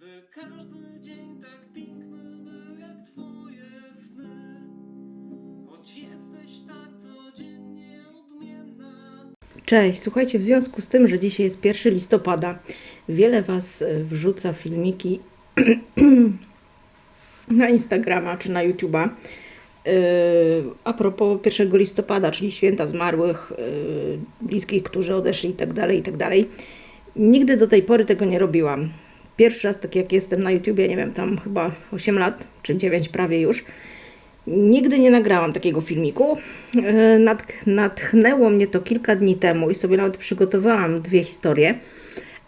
By każdy dzień tak piękny był jak twoje sny Choć jesteś tak codziennie odmienna Cześć, słuchajcie, w związku z tym, że dzisiaj jest 1 listopada, wiele Was e, wrzuca filmiki na Instagrama czy na YouTube'a. Yy, a propos 1 listopada, czyli święta zmarłych, yy, bliskich, którzy odeszli i tak dalej, i tak. Nigdy do tej pory tego nie robiłam. Pierwszy raz, tak jak jestem na YouTubie, nie wiem, tam chyba 8 lat, czy 9 prawie już, Nigdy nie nagrałam takiego filmiku. E, Natch, natchnęło mnie to kilka dni temu i sobie nawet przygotowałam dwie historie,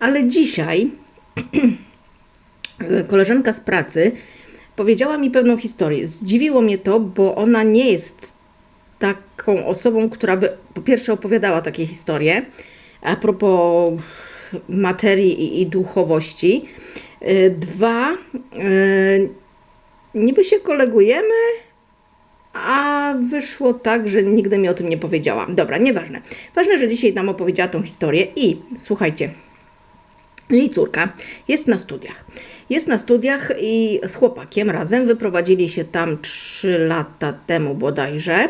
ale dzisiaj koleżanka z pracy powiedziała mi pewną historię. Zdziwiło mnie to, bo ona nie jest taką osobą, która by po pierwsze opowiadała takie historie a propos materii i, i duchowości. E, Dwa, e, niby się kolegujemy, a wyszło tak, że nigdy mi o tym nie powiedziała. Dobra, nieważne. Ważne, że dzisiaj nam opowiedziała tą historię i słuchajcie, jej córka jest na studiach. Jest na studiach i z chłopakiem razem wyprowadzili się tam 3 lata temu bodajże.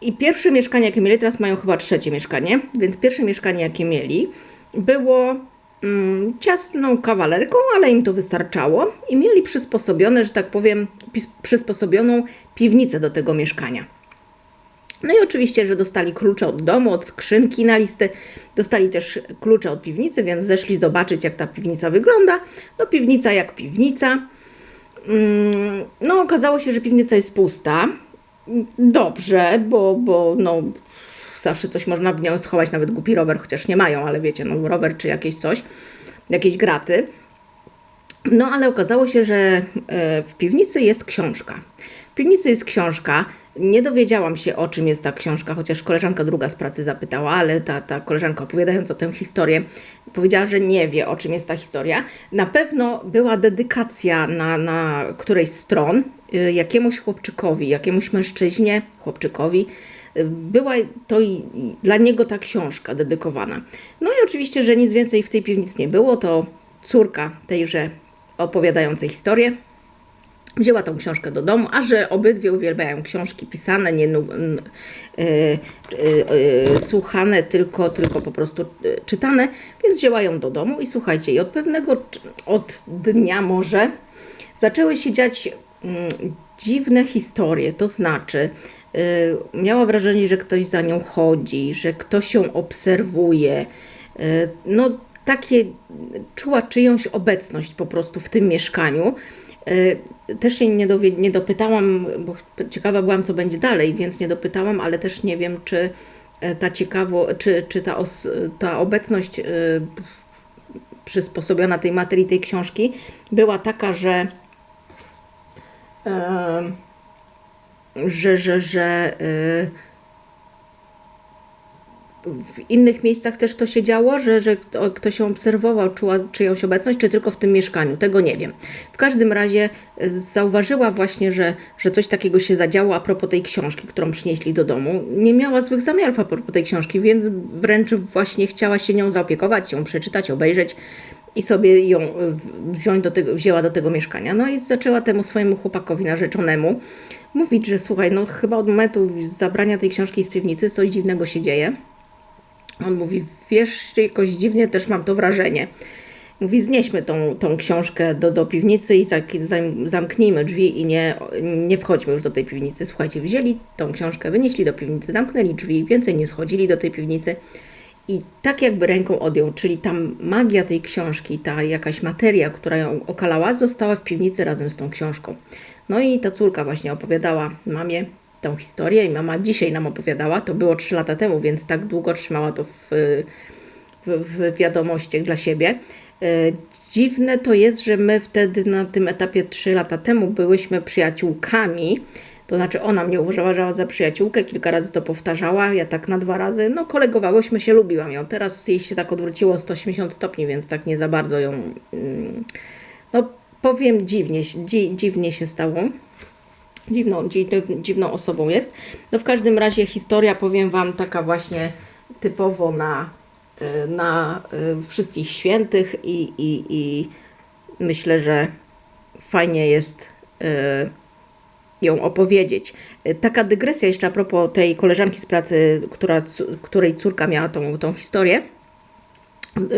I pierwsze mieszkanie, jakie mieli, teraz mają chyba trzecie mieszkanie, więc pierwsze mieszkanie, jakie mieli, było mm, ciasną kawalerką, ale im to wystarczało i mieli przysposobione, że tak powiem, przysposobioną piwnicę do tego mieszkania. No i oczywiście, że dostali klucze od domu, od skrzynki na listy, dostali też klucze od piwnicy, więc zeszli zobaczyć, jak ta piwnica wygląda. No piwnica jak piwnica. Mm, No okazało się, że piwnica jest pusta. Dobrze, bo, bo no, zawsze coś można w nią schować, nawet głupi rower, chociaż nie mają, ale wiecie, no rower czy jakieś coś, jakieś graty. No ale okazało się, że e, w piwnicy jest książka. W piwnicy jest książka. Nie dowiedziałam się, o czym jest ta książka, chociaż koleżanka druga z pracy zapytała, ale ta, ta koleżanka opowiadając o tę historię, powiedziała, że nie wie, o czym jest ta historia. Na pewno była dedykacja na, na którejś stron y, jakiemuś chłopczykowi, jakiemuś mężczyźnie, chłopczykowi. Y, Była to i dla niego ta książka dedykowana. No i oczywiście, że nic więcej w tej piwnicy nie było, to córka tejże opowiadającej historię wzięła tą książkę do domu, a że obydwie uwielbiają książki pisane, nie nu, n, y, y, y, słuchane, tylko, tylko po prostu y, czytane, więc wzięła ją do domu i słuchajcie, i od pewnego, od dnia może zaczęły się dziać mm, dziwne historie, to znaczy y, miała wrażenie, że ktoś za nią chodzi, że ktoś ją obserwuje, y, no takie czuła czyjąś obecność po prostu w tym mieszkaniu. Y, Też się nie, dowie, nie dopytałam, bo ciekawa byłam, co będzie dalej, więc nie dopytałam, ale też nie wiem, czy e, ta ciekawo, czy, czy ta, os, ta obecność y, przysposobiona tej materii, tej książki była taka, że że, że, że y, w innych miejscach też to się działo, że, że kto- ktoś ją obserwował, czuła czyjąś obecność, czy tylko w tym mieszkaniu, tego nie wiem. W każdym razie y, zauważyła właśnie, że, że coś takiego się zadziało a propos tej książki, którą przynieśli do domu. Nie miała złych zamiarów a propos tej książki, więc wręcz właśnie chciała się nią zaopiekować, ją przeczytać, obejrzeć i sobie ją w- wziąć do tego, wzięła do tego mieszkania. No i zaczęła temu swojemu chłopakowi narzeczonemu mówić, że słuchaj, no chyba od momentu zabrania tej książki z piwnicy coś dziwnego się dzieje. On mówi, wiesz, jakoś dziwnie też mam to wrażenie. Mówi, znieśmy tą, tą książkę do, do piwnicy i zamknijmy drzwi i nie, nie wchodźmy już do tej piwnicy. Słuchajcie, wzięli tą książkę, wynieśli do piwnicy, zamknęli drzwi, więcej nie schodzili do tej piwnicy i tak jakby ręką odjął, czyli ta magia tej książki, ta jakaś materia, która ją okalała, została w piwnicy razem z tą książką. No i ta córka właśnie opowiadała mamie tą historię i mama dzisiaj nam opowiadała, to było 3 lata temu, więc tak długo trzymała to w, w, w wiadomościach dla siebie. E, Dziwne to jest, że my wtedy na tym etapie 3 lata temu byłyśmy przyjaciółkami. To znaczy ona mnie uważała za przyjaciółkę, kilka razy to powtarzała, ja tak na dwa razy, no kolegowałyśmy się, lubiłam ją. Teraz jej się tak odwróciło 180 stopni, więc tak nie za bardzo ją, mm, no powiem dziwnie, dzi, dziwnie się stało dziwną, dziwną, osobą jest. No w każdym razie historia, powiem Wam, taka właśnie typowo na y, na y, wszystkich świętych i, i, i myślę, że fajnie jest y, ją opowiedzieć. Taka dygresja jeszcze a propos tej koleżanki z pracy, która, której córka miała tą, tą historię.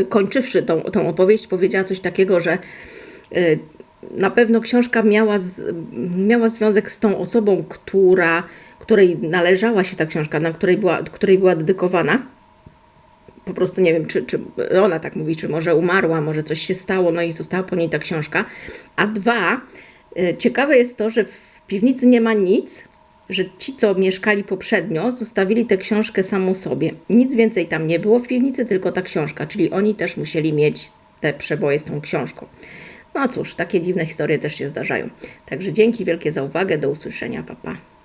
Kończywszy tą, tą opowieść, powiedziała coś takiego, że na pewno książka miała, z, miała związek z tą osobą, która, której należała się ta książka, na której była, której była dedykowana. Po prostu nie wiem, czy, czy ona tak mówi, czy może umarła, może coś się stało, no i została po niej ta książka. A dwa, y, ciekawe jest to, że w piwnicy nie ma nic, że ci, co mieszkali poprzednio, zostawili tę książkę samą sobie. Nic więcej tam nie było w piwnicy, tylko ta książka, czyli oni też musieli mieć te przeboje z tą książką. No cóż, takie dziwne historie też się zdarzają. Także dzięki wielkie za uwagę, do usłyszenia, papa. Pa.